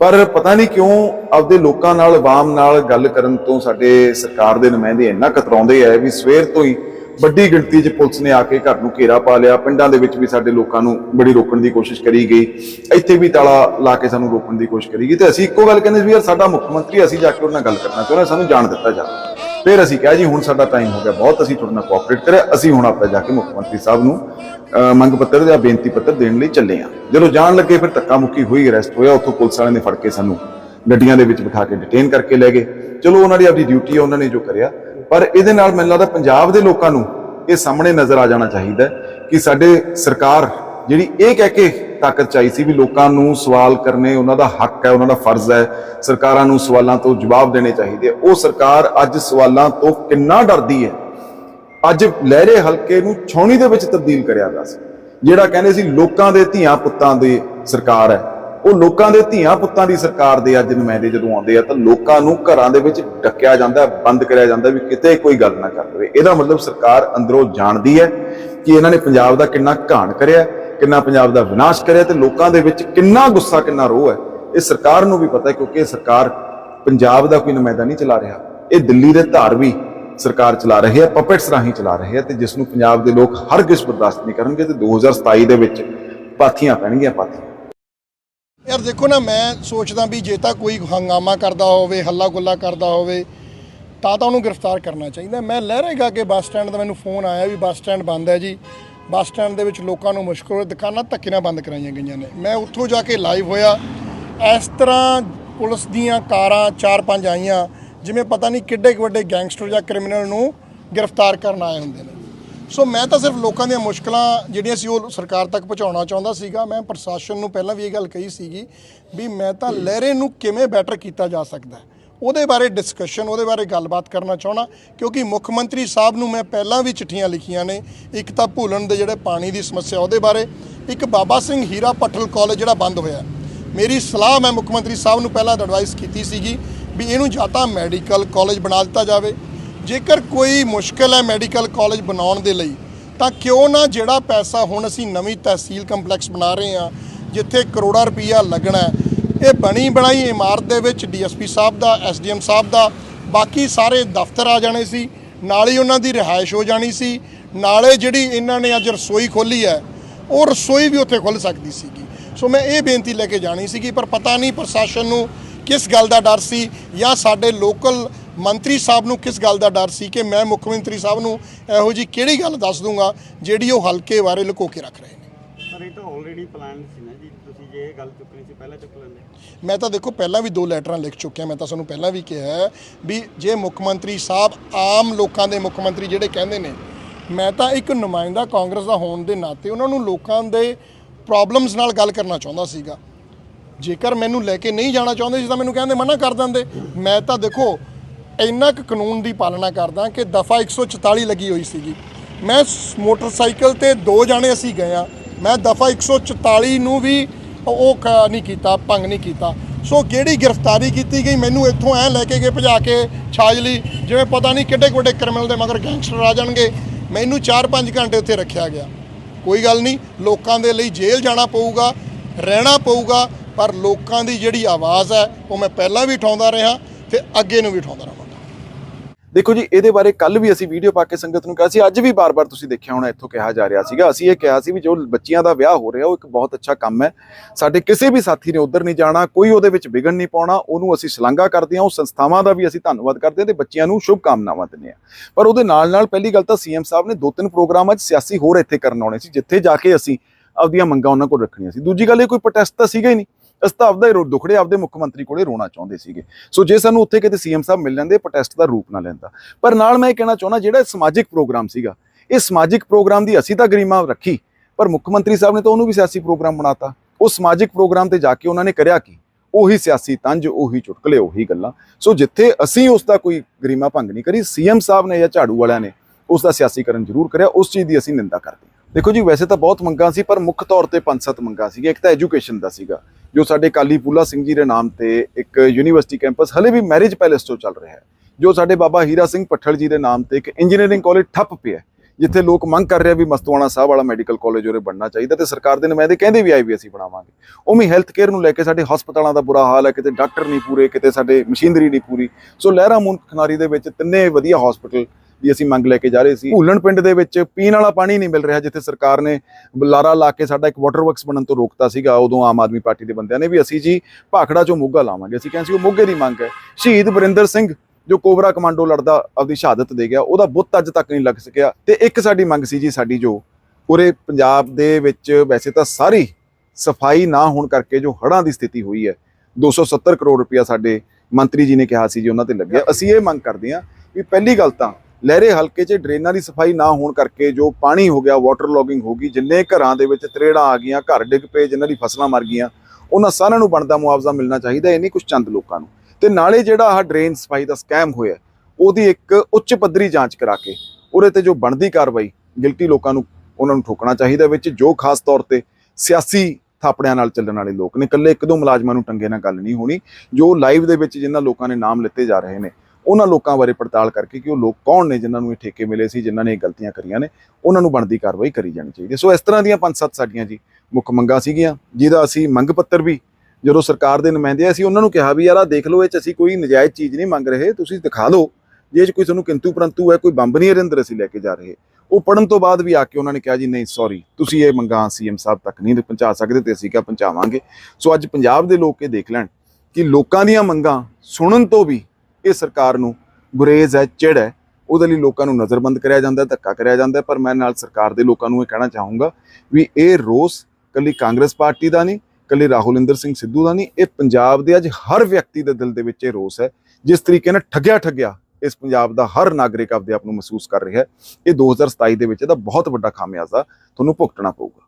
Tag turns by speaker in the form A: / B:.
A: ਪਰ ਪਤਾ ਨਹੀਂ ਕਿਉਂ ਆਪਦੇ ਲੋਕਾਂ ਨਾਲ ਆਵਾਮ ਨਾਲ ਗੱਲ ਕਰਨ ਤੋਂ ਸਾਡੇ ਸਰਕਾਰ ਦੇ ਨੁਮਾਇੰਦੇ ਇੰਨਾ ਕਤਰਾਉਂਦੇ ਆ ਵੀ ਸਵੇਰ ਤੋਂ ਹੀ ਵੱਡੀ ਗਿਣਤੀ 'ਚ ਪੁਲਿਸ ਨੇ ਆ ਕੇ ਘਰ ਨੂੰ ਘੇਰਾ ਪਾ ਲਿਆ। ਪਿੰਡਾਂ ਦੇ ਵਿੱਚ ਵੀ ਸਾਡੇ ਲੋਕਾਂ ਨੂੰ ਬੜੀ ਰੋਕਣ ਦੀ ਕੋਸ਼ਿਸ਼ ਕਰੀ ਗਈ। ਇੱਥੇ ਵੀ ਤਾਲਾ ਲਾ ਕੇ ਸਾਨੂੰ ਰੋਕਣ ਦੀ ਕੋਸ਼ਿਸ਼ ਕਰੀ ਗਈ। ਤੇ ਅਸੀਂ ਇੱਕੋ ਗੱਲ ਕਹਿੰਦੇ ਸੀ ਵੀ ਯਾਰ ਸਾਡਾ ਮੁੱਖ ਮੰਤਰੀ ਅਸੀਂ ਜਾ ਕੇ ਉਹਨਾਂ ਨਾਲ ਗੱਲ ਕਰਨਾ ਚਾਹੁੰਦੇ ਹਾਂ, ਸਾਨੂੰ ਜਾਣ ਦਿੱਤਾ ਜਾਵੇ। ਫਿਰ ਅਸੀਂ ਕਿਹਾ ਜੀ, ਹੁਣ ਸਾਡਾ ਟਾਈਮ ਹੋ ਗਿਆ, ਬਹੁਤ ਅਸੀਂ ਤੁਹਾਡੇ ਨਾਲ ਕੋਆਪਰੇਟ ਕਰਿਆ। ਅਸੀਂ ਹੁਣ ਆਪਾਂ ਜਾ ਕੇ ਮੁੱਖ ਮੰਤਰੀ ਸਾਹਿਬ ਨੂੰ ਮੰਗ ਪੱਤਰ ਜਾਂ ਬੇਨਤੀ ਪੱਤਰ ਦੇਣ ਲਈ ਚੱਲੇ ਆ ਜਦੋਂ ਜਾਣ ਲੱਗੇ ਫਿਰ ਧੱਕਾ ਮੁੱਕੀ ਹੋਈ ਅਰੈਸਟ ਹੋਇਆ, ਉੱਥੋਂ ਪੁਲਿਸ ਵਾਲਿਆਂ ਨੇ ਫੜ ਕੇ ਸਾਨੂੰ ਗੱਡੀਆਂ ਦੇ ਵਿੱਚ ਬਿਠਾ ਕੇ ਡਿਟੇਨ ਕਰਕੇ ਲੈ ਗਏ। ਚਲੋ, ਉਹਨਾਂ ਦੀ ਆਪਣੀ ਡਿਊਟੀ ਹੈ ਉਹਨਾਂ ਨੇ ਜੋ ਕਰਿਆ। ਪਰ ਇਹਦੇ ਨਾਲ ਮੈਨੂੰ ਲੱਗਦਾ ਪੰਜਾਬ ਦੇ ਲੋਕਾਂ ਨੂੰ ਇਹ ਸਾਹਮਣੇ ਨਜ਼ਰ ਆ ਜਾਣਾ ਚਾਹੀਦਾ ਕਿ ਸਾਡੇ ਸਰਕਾਰ ਜਿਹੜੀ ਇਹ ਕਹਿ ਕੇ ਤਾਕਤ ਚਾਹੀ ਸੀ ਵੀ ਲੋਕਾਂ ਨੂੰ ਸਵਾਲ ਕਰਨੇ, ਉਹਨਾਂ ਦਾ ਹੱਕ ਹੈ, ਉਹਨਾਂ ਦਾ ਫਰਜ਼ ਹੈ, ਸਰਕਾਰਾਂ ਨੂੰ ਸਵਾਲਾਂ ਤੋਂ ਜਵਾਬ ਦੇਣੇ ਚਾਹੀਦੇ ਆ। ਉਹ ਸਰਕਾਰ ਅੱਜ ਸਵਾਲਾਂ ਤੋਂ ਕਿੰਨਾ ਡਰਦੀ ਹੈ? ਅੱਜ ਲਹਿਰੇ ਹਲਕੇ ਨੂੰ ਛਾਉਣੀ ਦੇ ਵਿੱਚ ਤਬਦੀਲ ਕਰਿਆ ਗਿਆ ਸੀ। ਜਿਹੜਾ ਕਹਿੰਦੇ ਸੀ, ਲੋਕਾਂ ਦੇ ਧੀਆਂ ਪੁੱਤਾਂ ਦੀ ਸਰਕਾਰ ਹੈ। ਉਹ ਲੋਕਾਂ ਦੇ ਧੀਆਂ ਪੁੱਤਾਂ ਦੀ ਸਰਕਾਰ ਦੇ ਅੱਜ ਨੁਮਾਇੰਦੇ ਜਦੋਂ ਆਉਂਦੇ ਆ ਤਾਂ ਲੋਕਾਂ ਨੂੰ ਘਰਾਂ ਦੇ ਵਿੱਚ ਡੱਕਿਆ ਜਾਂਦਾ, ਬੰਦ ਕਰਿਆ ਜਾਂਦਾ ਵੀ ਕਿਤੇ ਕੋਈ ਗੱਲ ਨਾ ਕਰ ਲਵੇ ਇਹਦਾ ਮਤਲਬ ਸਰਕਾਰ ਅੰਦਰੋਂ ਜਾਣਦੀ ਹੈ ਕਿ ਇਹਨਾਂ ਨੇ ਪੰਜਾਬ ਦਾ ਕਿੰਨਾ ਘਾਣ ਕਰਿਆ। ਕਿੰਨਾ ਪੰਜਾਬ ਦਾ ਵਿਨਾਸ਼ ਕਰਿਆ ਤੇ ਲੋਕਾਂ ਦੇ ਵਿੱਚ ਕਿੰਨਾ ਗੁੱਸਾ, ਕਿੰਨਾ ਰੋਹ ਹੈ। ਇਹ ਸਰਕਾਰ ਨੂੰ ਵੀ ਪਤਾ ਹੈ ਕਿਉਂਕਿ ਇਹ ਸਰਕਾਰ ਪੰਜਾਬ ਦਾ ਕੋਈ ਨੁਮਾਇੰਦਾ ਨਹੀਂ ਚਲਾ ਰਿਹਾ। ਇਹ ਦਿੱਲੀ ਦੇ ਧਾਰਵੀ ਸਰਕਾਰ ਚਲਾ ਰਹੀ ਹੈ ਪਪਟਸ ਰਾਹੀਂ ਚਲਾ ਰਹੀ ਹੈ ਤੇ ਜਿਸ ਨੂੰ ਪੰਜਾਬ ਦੇ ਲੋਕ ਹਰਗਿਜ਼ ਬਰਦਾਸ਼ਤ ਨਹੀਂ ਕਰਨਗੇ ਤੇ 2027 ਦੇ ਵਿੱਚ ਪਾਥੀਆਂ ਪੈਣਗੀਆਂ ਪਾਥੀਆਂ।
B: ਯਾਰ ਦੇਖੋ ਨਾ, ਮੈਂ ਸੋਚਦਾ ਵੀ ਜੇ ਤਾਂ ਕੋਈ ਹੰਗਾਮਾ ਕਰਦਾ ਹੋਵੇ ਹੱਲਾ ਗੁੱਲਾ ਕਰਦਾ ਹੋਵੇ, ਤਾਂ ਤਾਂ ਉਹਨੂੰ ਗ੍ਰਿਫਤਾਰ ਕਰਨਾ ਚਾਹੀਦਾ। ਮੈਂ ਲਹਿਰੇਗਾ ਕਿ ਬੱਸ ਸਟੈਂਡ ਦਾ ਮੈਨੂੰ ਫੋਨ ਆਇਆ ਵੀ ਬੱਸ ਸਟੈਂਡ ਬੰਦ ਹੈ ਜੀ। ਬੱਸ ਸਟੈਂਡ ਦੇ ਵਿੱਚ ਲੋਕਾਂ ਨੂੰ ਮੁਸ਼ਕਲ ਦੁਕਾਨਾਂ ਧੱਕੇ ਨਾਲ ਬੰਦ ਕਰਾਈਆਂ ਗਈਆਂ ਨੇ। ਮੈਂ ਉੱਥੋਂ ਜਾ ਕੇ ਲਾਈਵ ਹੋਇਆ। ਇਸ ਤਰ੍ਹਾਂ ਪੁਲਿਸ ਦੀਆਂ ਕਾਰਾਂ ਚਾਰ ਪੰਜ ਆਈਆਂ, ਜਿਵੇਂ ਪਤਾ ਨਹੀਂ ਕਿੱਡੇ ਕੁ ਵੱਡੇ ਗੈਂਗਸਟਰ ਜਾਂ ਕ੍ਰਿਮੀਨਲ ਨੂੰ ਗ੍ਰਿਫਤਾਰ ਕਰਨ ਆਏ ਹੁੰਦੇ ਨੇ। ਸੋ ਮੈਂ ਤਾਂ ਸਿਰਫ ਲੋਕਾਂ ਦੀਆਂ ਮੁਸ਼ਕਲਾਂ ਜਿਹੜੀਆਂ ਸੀ ਉਹ ਸਰਕਾਰ ਤੱਕ ਪਹੁੰਚਾਉਣਾ ਚਾਹੁੰਦਾ ਸੀਗਾ। ਮੈਂ ਪ੍ਰਸ਼ਾਸਨ ਨੂੰ ਪਹਿਲਾਂ ਵੀ ਇਹ ਗੱਲ ਕਹੀ ਸੀਗੀ ਵੀ ਮੈਂ ਤਾਂ ਲਹਿਰੇ ਨੂੰ ਕਿਵੇਂ ਬੈਟਰ ਕੀਤਾ ਜਾ ਸਕਦਾ ਉਹਦੇ ਬਾਰੇ ਡਿਸਕਸ਼ਨ ਉਹਦੇ ਬਾਰੇ ਗੱਲਬਾਤ ਕਰਨਾ ਚਾਹਣਾ ਕਿਉਂਕਿ ਮੁੱਖ ਮੰਤਰੀ ਸਾਹਿਬ ਨੂੰ ਮੈਂ ਪਹਿਲਾਂ ਵੀ ਚਿੱਠੀਆਂ ਲਿਖੀਆਂ ਨੇ, ਇੱਕ ਤਾਂ ਭੂਲਣ ਦੇ ਜਿਹੜੇ ਪਾਣੀ ਦੀ ਸਮੱਸਿਆ ਉਹਦੇ ਬਾਰੇ, ਇੱਕ ਬਾਬਾ ਸਿੰਘ ਹੀਰਾ ਪਟਲ ਕਾਲਜ ਜਿਹੜਾ ਬੰਦ ਹੋਇਆ। ਮੇਰੀ ਸਲਾਹ ਮੈਂ ਮੁੱਖ ਮੰਤਰੀ ਸਾਹਿਬ ਨੂੰ ਪਹਿਲਾਂ ਐਡਵਾਈਸ ਕੀਤੀ ਸੀਗੀ ਵੀ ਇਹਨੂੰ ਜਾਂ ਤਾਂ ਮੈਡੀਕਲ ਕਾਲਜ ਬਣਾ ਦਿੱਤਾ ਜਾਵੇ। ਜੇਕਰ ਕੋਈ ਮੁਸ਼ਕਲ ਹੈ ਮੈਡੀਕਲ ਕਾਲਜ ਬਣਾਉਣ ਦੇ ਲਈ, ਤਾਂ ਕਿਉਂ ਨਾ ਜਿਹੜਾ ਪੈਸਾ ਹੁਣ ਅਸੀਂ ਨਵੀਂ ਤਹਿਸੀਲ ਕੰਪਲੈਕਸ ਬਣਾ ਰਹੇ ਹਾਂ, ਜਿੱਥੇ ਕਰੋੜਾਂ ਰੁਪਈਆ ਲੱਗਣਾ ਇਹ ਬਣੀ ਬਣਾਈ ਇਮਾਰਤ ਦੇ ਵਿੱਚ ਡੀਐਸਪੀ ਸਾਹਿਬ ਦਾ, ਐਸਡੀਐਮ ਸਾਹਿਬ ਦਾ, ਬਾਕੀ ਸਾਰੇ ਦਫ਼ਤਰ ਆ ਜਾਣੇ ਸੀ, ਨਾਲ ਹੀ ਉਹਨਾਂ ਦੀ ਰਿਹਾਇਸ਼ ਹੋ ਜਾਣੀ ਸੀ, ਨਾਲੇ ਜਿਹੜੀ ਇਹਨਾਂ ਨੇ ਅੱਜ ਰਸੋਈ ਖੋਲੀ ਹੈ, ਉਹ ਰਸੋਈ ਵੀ ਉੱਥੇ ਖੁੱਲ ਸਕਦੀ ਸੀਗੀ। ਸੋ ਮੈਂ ਇਹ ਬੇਨਤੀ ਲੈ ਕੇ ਜਾਣੀ ਸੀਗੀ, ਪਰ ਪਤਾ ਨਹੀਂ ਪ੍ਰਸ਼ਾਸਨ ਨੂੰ ਕਿਸ ਗੱਲ ਦਾ ਡਰ ਸੀ, ਜਾਂ ਸਾਡੇ ਲੋਕਲ ਮੰਤਰੀ ਸਾਹਿਬ ਨੂੰ ਕਿਸ ਗੱਲ ਦਾ ਡਰ ਸੀ ਕਿ ਮੈਂ ਮੁੱਖ ਮੰਤਰੀ ਸਾਹਿਬ ਨੂੰ ਇਹੋ ਜੀ ਕਿਹੜੀ ਗੱਲ ਦੱਸ ਦੂੰਗਾ, ਜਿਹੜੀ ਉਹ ਹਲਕੇ ਬਾਰੇ ਲੁਕੋ ਕੇ ਰੱਖ ਰਹੇ ਨੇ।
C: ਪਰ ਇਹ ਤਾਂ ਆਲਰੇਡੀ ਪਲਾਨ ਸੀ ਨਾ ਜੀ। ਜੇ ਇਹ ਗੱਲ ਚੁੱਕਣੀ ਸੀ, ਪਹਿਲਾਂ ਚੁੱਕ ਲੈਂਦੇ।
B: ਮੈਂ ਤਾਂ ਦੇਖੋ, ਪਹਿਲਾਂ ਵੀ ਦੋ ਲੈਟਰਾਂ ਲਿਖ ਚੁੱਕਿਆ, ਮੈਂ ਤਾਂ ਤੁਹਾਨੂੰ ਪਹਿਲਾਂ ਵੀ ਕਿਹਾ ਹੈ ਵੀ ਜੇ ਮੁੱਖ ਮੰਤਰੀ ਸਾਹਿਬ ਆਮ ਲੋਕਾਂ ਦੇ ਮੁੱਖ ਮੰਤਰੀ ਜਿਹੜੇ ਕਹਿੰਦੇ ਨੇ, ਮੈਂ ਤਾਂ ਇੱਕ ਨੁਮਾਇੰਦਾ ਕਾਂਗਰਸ ਦਾ ਹੋਣ ਦੇ ਨਾਤੇ ਉਹਨਾਂ ਨੂੰ ਲੋਕਾਂ ਦੇ ਪ੍ਰੋਬਲਮਸ ਨਾਲ ਗੱਲ ਕਰਨਾ ਚਾਹੁੰਦਾ ਸੀਗਾ। ਜੇਕਰ ਮੈਨੂੰ ਲੈ ਕੇ ਨਹੀਂ ਜਾਣਾ ਚਾਹੁੰਦੇ ਸੀ, ਤਾਂ ਮੈਨੂੰ ਕਹਿੰਦੇ ਮਨਾ ਕਰ ਦਿੰਦੇ। ਮੈਂ ਤਾਂ ਦੇਖੋ, ਇੰਨਾ ਕੁ ਕਾਨੂੰਨ ਦੀ ਪਾਲਣਾ ਕਰਦਾ ਕਿ ਦਫਾ 144 ਲੱਗੀ ਹੋਈ ਸੀਗੀ। ਮੈਂ ਮੋਟਰਸਾਈਕਲ ਤੇ ਦੋ ਜਾਣੇ ਅਸੀਂ ਗਏ ਆ ਮੈਂ ਦਫਾ 144 ਨੂੰ ਵੀ ਉਹ ਨਹੀਂ ਕੀਤਾ, ਭੰਗ ਨਹੀਂ ਕੀਤਾ। ਸੋ ਕਿਹੜੀ ਗ੍ਰਿਫਤਾਰੀ ਕੀਤੀ ਗਈ, ਮੈਨੂੰ ਇੱਥੋਂ ਐ ਲੈ ਕੇ ਗਏ, ਭਜਾ ਕੇ ਛਾਜਲੀ ਜਿਵੇਂ ਪਤਾ ਨਹੀਂ ਕਿੱਡੇ ਕਿੱਡੇ ਕ੍ਰਿਮੀਨਲ ਦੇ ਮਗਰ ਗੈਂਗਸਟਰ ਆ ਜਾਣਗੇ। ਮੈਨੂੰ 4-5 ਘੰਟੇ ਉੱਥੇ ਰੱਖਿਆ ਗਿਆ। ਕੋਈ ਗੱਲ ਨਹੀਂ, ਲੋਕਾਂ ਦੇ ਲਈ ਜੇਲ੍ਹ ਜਾਣਾ ਪਊਗਾ, ਰਹਿਣਾ ਪਊਗਾ, ਪਰ ਲੋਕਾਂ ਦੀ ਜਿਹੜੀ ਆਵਾਜ਼ ਹੈ, ਉਹ ਮੈਂ ਪਹਿਲਾਂ ਵੀ ਉਠਾਉਂਦਾ ਰਿਹਾ ਤੇ ਅੱਗੇ ਨੂੰ ਵੀ ਉਠਾਉਂਦਾ ਰਹਾਂ।
A: ਦੇਖੋ ਜੀ, ਇਹਦੇ ਬਾਰੇ ਕੱਲ ਵੀ ਅਸੀਂ ਵੀਡੀਓ ਪਾ ਕੇ ਸੰਗਤ ਨੂੰ ਕਿਹਾ ਸੀ, ਅੱਜ ਵੀ ਬਾਰ-ਬਾਰ ਤੁਸੀਂ ਦੇਖਿਆ ਹੋਣਾ ਇੱਥੋਂ ਕਿਹਾ ਜਾ ਰਿਹਾ ਸੀਗਾ। ਅਸੀਂ ਇਹ ਕਿਹਾ ਸੀ ਵੀ ਜੋ ਬੱਚੀਆਂ ਦਾ ਵਿਆਹ ਹੋ ਰਿਹਾ, ਉਹ ਇੱਕ ਬਹੁਤ ਅੱਛਾ ਕੰਮ ਹੈ। ਸਾਡੇ ਕਿਸੇ ਵੀ ਸਾਥੀ ਨੇ ਉਧਰ ਨਹੀਂ ਜਾਣਾ, ਕੋਈ ਉਹਦੇ ਵਿੱਚ ਵਿਗੜ ਨਹੀਂ ਪਾਉਣਾ, ਉਹਨੂੰ ਅਸੀਂ ਸ਼ਲਾਘਾ ਕਰਦੇ ਹਾਂ, ਉਹ ਸੰਸਥਾਵਾਂ ਦਾ ਵੀ ਅਸੀਂ ਧੰਨਵਾਦ ਕਰਦੇ ਹਾਂ ਤੇ ਬੱਚਿਆਂ ਨੂੰ ਸ਼ੁਭ ਕਾਮਨਾਵਾਂ ਦਿੰਦੇ ਹਾਂ। ਪਰ ਉਹਦੇ ਨਾਲ-ਨਾਲ ਪਹਿਲੀ ਗੱਲ ਤਾਂ ਸੀਐਮ ਸਾਹਿਬ ਨੇ ਦੋ ਤਿੰਨ ਪ੍ਰੋਗਰਾਮ ਅੱਜ ਸਿਆਸੀ ਹੋਰ ਇੱਥੇ ਕਰਨ ਆਉਣੇ ਸੀ, ਜਿੱਥੇ ਜਾ ਕੇ ਅਸੀਂ ਆਪਦੀਆਂ ਮੰਗਾਂ ਉਹਨਾਂ ਕੋਲ ਰੱਖਣੀਆਂ ਸੀ। ਦੂਜੀ ਗੱਲ, ਇਹ ਕੋਈ ਪ੍ਰੋਟੈਸਟ ਤਾਂ ਸੀਗਾ ਹੀ ਨਹੀਂ। ਅਸੀਂ ਤਾਂ ਆਪਦਾ ਹੀ ਰੋ- ਦੁਖੜੇ ਆਪਦੇ ਮੁੱਖ ਮੰਤਰੀ ਕੋਲੇ ਰੋਣਾ ਚਾਹੁੰਦੇ ਸੀਗੇ। ਸੋ ਜੇ ਸਾਨੂੰ ਉੱਥੇ ਕਿਤੇ ਸੀਐਮ ਸਾਹਿਬ ਮਿਲ ਜਾਂਦੇ ਪ੍ਰੋਟੈਸਟ ਦਾ ਰੂਪ ਨਾ ਲੈਂਦਾ ਪਰ ਨਾਲ ਮੈਂ ਇਹ ਕਹਿਣਾ ਚਾਹੁੰਦਾ, ਜਿਹੜਾ ਸਮਾਜਿਕ ਪ੍ਰੋਗਰਾਮ ਸੀਗਾ, ਇਹ ਸਮਾਜਿਕ ਪ੍ਰੋਗਰਾਮ ਦੀ ਅਸੀਂ ਤਾਂ ਗਰੀਮਾ ਰੱਖੀ, ਪਰ ਮੁੱਖ ਮੰਤਰੀ ਸਾਹਿਬ ਨੇ ਤਾਂ ਉਹਨੂੰ ਵੀ ਸਿਆਸੀ ਪ੍ਰੋਗਰਾਮ ਬਣਾਤਾ। ਉਹ ਸਮਾਜਿਕ ਪ੍ਰੋਗਰਾਮ ਤੇ ਜਾ ਕੇ ਉਹਨਾਂ ਨੇ ਕਰਿਆ ਕੀ? ਉਹੀ ਸਿਆਸੀ ਤੰਜ, ਉਹੀ ਚੁਟਕਲੇ, ਉਹੀ ਗੱਲਾਂ। ਸੋ ਜਿੱਥੇ ਅਸੀਂ ਉਸ ਦਾ ਕੋਈ ਗਰੀਮਾ ਭੰਗ ਨਹੀਂ ਕਰੀ ਸੀਐਮ ਸਾਹਿਬ ਨੇ ਜਾਂ ਝਾੜੂ ਵਾਲਿਆਂ ਨੇ ਉਸ ਦਾ ਸਿਆਸੀਕਰਨ ਜ਼ਰੂਰ ਕਰਿਆ, ਉਸ ਚੀਜ਼ ਦੀ ਅਸੀਂ ਨਿੰਦਾ ਕਰਦੇ ਹਾਂ। ਦੇਖੋ ਜੀ, ਵੈਸੇ ਤਾਂ ਬਹੁਤ ਮੰਗਾਂ ਸੀ, ਪਰ ਮੁੱਖ ਤੌਰ ਤੇ ਪੰਜ ਸੱਤ ਮੰਗਾਂ ਸੀਗੀਆਂ। ਇੱਕ ਤਾਂ ਐਜੂਕੇਸ਼ਨ ਦਾ ਸੀਗਾ ਜੋ ਸਾਡੇ ਕਾਲੀ ਪੂਲਾ ਸਿੰਘ ਜੀ ਦੇ ਨਾਮ ਤੇ ਇੱਕ ਯੂਨੀਵਰਸਿਟੀ ਕੈਂਪਸ ਹਲੇ ਵੀ ਮੈਰਿਜ ਪੈਲੇਸ ਤੋਂ ਚੱਲ ਰਿਹਾ ਹੈ, ਜੋ ਸਾਡੇ ਬਾਬਾ ਹੀਰਾ ਸਿੰਘ ਪੱਠਲ ਜੀ ਦੇ ਨਾਮ ਤੇ ਇੱਕ ਇੰਜੀਨੀਅਰਿੰਗ ਕਾਲਜ ਠੱਪ ਪਿਆ ਜਿੱਥੇ ਲੋਕ ਮੰਗ ਕਰ ਰਹੇ ਆ ਵੀ ਮਸਤਵਾਣਾ ਸਾਹਿਬ ਵਾਲਾ ਮੈਡੀਕਲ ਕਾਲਜ ਉਰੇ ਬਣਨਾ ਚਾਹੀਦਾ ਤੇ ਸਰਕਾਰ ਦੇ ਨੁਮਾਇੰਦੇ ਕਹਿੰਦੇ ਵੀ ਆਏ ਵੀ ਅਸੀਂ ਬਣਾਵਾਂਗੇ। ਉਵੇਂ ਹੈਲਥ ਕੇਅਰ ਨੂੰ ਲੈ ਕੇ ਸਾਡੇ ਹਸਪਤਾਲਾਂ ਦਾ ਬੁਰਾ ਹਾਲ ਹੈ, ਕਿਤੇ ਡਾਕਟਰ ਨਹੀਂ ਪੂਰੇ, ਕਿਤੇ ਸਾਡੇ ਮਸ਼ੀਨਰੀ ਨਹੀਂ ਪੂਰੀ। ਸੋ ਲਹਿਰਾ ਮੂਨ ਦੇ ਵਿੱਚ ਤਿੰਨੇ ਵਧੀਆ ਹਸਪੀਟਲ ਦੀ ਅਸੀਂ ਮੰਗ ਲੈ ਕੇ ਜਾ ਰਹੇ ਸੀ। ਭੂਲਣ ਪਿੰਡ ਦੇ ਵਿੱਚ ਪੀਣ ਵਾਲਾ ਪਾਣੀ ਨਹੀਂ ਮਿਲ ਰਿਹਾ ਜਿੱਥੇ ਸਰਕਾਰ ਨੇ ਬੁਲਾਰਾ ਲਾ ਕੇ ਸਾਡਾ ਇੱਕ ਵਾਟਰ ਵਰਕਸ ਬਣਨ ਤੋਂ ਰੋਕਤਾ ਸੀਗਾ, ਉਦੋਂ ਆਮ ਆਦਮੀ ਪਾਰਟੀ ਦੇ ਬੰਦਿਆਂ ਨੇ ਵੀ ਅਸੀਂ ਜੀ ਭਾਖੜਾ ਚੋਂ ਮੋਗਾ ਲਾਵਾਂਗੇ। ਅਸੀਂ ਕਹਿੰਦੇ ਸੀ ਉਹ ਮੋਗੇ ਦੀ ਮੰਗ ਹੈ। ਸ਼ਹੀਦ ਵਰਿੰਦਰ ਸਿੰਘ ਜੋ ਕੋਬਰਾ ਕਮਾਂਡੋ ਲੜਦਾ ਆਪਦੀ ਸ਼ਹਾਦਤ ਦੇ ਗਿਆ, ਉਹਦਾ ਬੁੱਤ ਅੱਜ ਤੱਕ ਨਹੀਂ ਲੱਗ ਸਕਿਆ ਤੇ ਇੱਕ ਸਾਡੀ ਮੰਗ ਸੀ ਜੀ, ਸਾਡੀ ਜੋ ਪੂਰੇ ਪੰਜਾਬ ਦੇ ਵਿੱਚ ਵੈਸੇ ਤਾਂ ਸਾਰੀ ਸਫ਼ਾਈ ਨਾ ਹੋਣ ਕਰਕੇ ਜੋ ਹੜ੍ਹਾਂ ਦੀ ਸਥਿਤੀ ਹੋਈ ਹੈ 270 ਕਰੋੜ ਰੁਪਇਆ ਸਾਡੇ ਮੰਤਰੀ ਜੀ ਨੇ ਕਿਹਾ ਸੀ ਜੀ, ਉਹਨਾਂ ਤੇ ਲੱਗਿਆ। ਅਸੀਂ ਇਹ ਮੰਗ ਕਰਦੇ ਹਾਂ ਵੀ ਪਹਿਲੀ ਗੱਲ ਤਾਂ ਲਹਿਰੇ ਹਲਕੇ 'ਚ ਡਰੇਨਾਂ ਦੀ ਸਫ਼ਾਈ ਨਾ ਹੋਣ ਕਰਕੇ ਜੋ ਪਾਣੀ ਹੋ ਗਿਆ ਵਾਟਰ ਲੌਗਿੰਗ ਹੋ ਗਈ, ਜਿੰਨੇ ਘਰਾਂ ਦੇ ਵਿੱਚ ਤਰੇੜਾਂ ਆ ਗਈਆਂ, ਘਰ ਡਿੱਗ ਪਏ, ਜਿਨ੍ਹਾਂ ਦੀ ਫਸਲਾਂ ਮਰ ਗਈਆਂ, ਉਹਨਾਂ ਸਾਰਿਆਂ ਨੂੰ ਬਣਦਾ ਮੁਆਵਜ਼ਾ ਮਿਲਣਾ ਚਾਹੀਦਾ, ਇਹ ਨਹੀਂ ਕੁਝ ਚੰਦ ਲੋਕਾਂ ਨੂੰ। ਤੇ ਨਾਲੇ ਜਿਹੜਾ ਆਹ ਡਰੇਨ ਸਫ਼ਾਈ ਦਾ ਸਕੈਮ ਹੋਇਆ, ਉਹਦੀ ਇੱਕ ਉੱਚ ਪੱਧਰੀ ਜਾਂਚ ਕਰਾ ਕੇ, ਉਹਦੇ ਤੇ ਜੋ ਬਣਦੀ ਕਾਰਵਾਈ, ਗਿਲਟੀ ਲੋਕਾਂ ਨੂੰ ਉਹਨਾਂ ਨੂੰ ਠੋਕਣਾ ਚਾਹੀਦਾ, ਵਿੱਚ ਜੋ ਖਾਸ ਤੌਰ ਤੇ ਸਿਆਸੀ ਥਾਪੜਿਆਂ ਨਾਲ ਚੱਲਣ ਵਾਲੇ ਲੋਕ ਨੇ, ਇਕੱਲੇ ਇੱਕ ਦੋ ਮੁਲਾਜ਼ਮਾਂ ਨੂੰ ਟੰਗੇ ਨਾਲ ਗੱਲ ਨਹੀਂ ਹੋਣੀ, ਜੋ ਲਾਈਵ ਦੇ ਵਿੱਚ ਜਿਨ੍ਹਾਂ ਲੋਕਾਂ ਨੇ ਨਾਮ ਲਿੱਤੇ ਜਾ ਰਹੇ ਨੇ ਉਹਨਾਂ ਲੋਕਾਂ ਬਾਰੇ ਪੜਤਾਲ ਕਰਕੇ ਕਿ ਉਹ ਲੋਕ ਕੌਣ ਨੇ ਜਿਨ੍ਹਾਂ ਨੂੰ ਇਹ ਠੇਕੇ ਮਿਲੇ ਸੀ ਜਿਨ੍ਹਾਂ ਨੇ ਇਹ ਗਲਤੀਆਂ ਕਰੀਆਂ ਨੇ ਉਹਨਾਂ ਨੂੰ ਬਣਦੀ ਕਾਰਵਾਈ ਕਰੀ ਜਾਣੀ ਚਾਹੀਦੀ ਸੋ ਇਸ ਤਰ੍ਹਾਂ ਦੀਆਂ ਪੰਜ ਸੱਤ ਸਾਡੀਆਂ ਜੀ ਮੁੱਖ ਮੰਗਾਂ ਸੀਗੀਆਂ ਜਿਹਦਾ ਅਸੀਂ ਮੰਗ ਪੱਤਰ ਵੀ ਜਦੋਂ ਸਰਕਾਰ ਦੇ ਨੁਮਾਇੰਦੇ ਆ, ਅਸੀਂ ਉਹਨਾਂ ਨੂੰ ਕਿਹਾ ਵੀ ਯਾਰ ਆ ਦੇਖ ਲਓ ਇਹ ਚ ਅਸੀਂ ਕੋਈ ਨਜਾਇਜ਼ ਚੀਜ਼ ਨਹੀਂ ਮੰਗ ਰਹੇ ਤੁਸੀਂ ਦਿਖਾ ਦਿਓ ਜੇ 'ਚ ਕੋਈ ਤੁਹਾਨੂੰ ਕਿੰਤੂ ਪਰੰਤੂ ਹੈ ਕੋਈ ਬੰਬ ਨਹੀਂ ਇਹਦੇ ਅੰਦਰ ਅਸੀਂ ਲੈ ਕੇ ਜਾ ਰਹੇ। ਉਹ ਪੜਨ ਤੋਂ ਬਾਅਦ ਵੀ ਆ ਕੇ ਉਹਨਾਂ ਨੇ ਕਿਹਾ ਜੀ ਨਹੀਂ ਸੌਰੀ ਤੁਸੀਂ ਇਹ ਮੰਗਾਂ ਸੀਐਮ ਸਾਹਿਬ ਤੱਕ ਨਹੀਂ ਪਹੁੰਚਾ ਸਕਦੇ ਤੇ ਅਸੀਂ ਕਿਹਾ ਪਹੁੰਚਾਵਾਂਗੇ। ਸੋ ਅੱਜ ਪੰਜਾਬ ਦੇ ਲੋਕ ਇਹ ਦੇਖ ਲੈਣ ਕਿ ਲੋਕਾਂ ਦੀਆਂ ਮੰਗਾਂ ਸੁਣਨ ਤੋਂ ਵੀ ਇਹ ਸਰਕਾਰ ਨੂੰ ਗੁਰੇਜ਼ ਹੈ, ਚਿੜ ਹੈ, ਉਹਦੇ ਲਈ ਲੋਕਾਂ ਨੂੰ ਨਜ਼ਰਬੰਦ ਕਰਿਆ ਜਾਂਦਾ ਧੱਕਾ ਕਰਿਆ ਜਾਂਦਾ ਪਰ ਮੈਂ ਨਾਲ ਸਰਕਾਰ ਦੇ ਲੋਕਾਂ ਨੂੰ ਇਹ ਕਹਿਣਾ ਚਾਹੂੰਗਾ ਵੀ ਇਹ ਰੋਸ ਕੱਲੀ ਕਾਂਗਰਸ ਪਾਰਟੀ ਦਾ ਨਹੀਂ, ਕੱਲੀ ਰਾਹੁਲਿੰਦਰ ਸਿੰਘ ਸਿੱਧੂ ਦਾ ਨਹੀਂ, ਇਹ ਪੰਜਾਬ ਦੇ ਅੱਜ ਹਰ ਵਿਅਕਤੀ ਦੇ ਦਿਲ ਦੇ ਵਿੱਚ ਇਹ ਰੋਸ ਹੈ, ਜਿਸ ਤਰੀਕੇ ਨਾਲ ਠੱਗਿਆ ਠੱਗਿਆ ਇਸ ਪੰਜਾਬ ਦਾ ਹਰ ਨਾਗਰਿਕ ਆਪਦੇ ਆਪ ਨੂੰ ਮਹਿਸੂਸ ਕਰ ਰਿਹਾ ਹੈ, ਇਹ 2027 ਦੇ ਵਿੱਚ ਇਹਦਾ ਬਹੁਤ ਵੱਡਾ ਖਾਮਿਆਜ਼ਾ ਤੁਹਾਨੂੰ ਭੁਗਤਣਾ ਪਊਗਾ।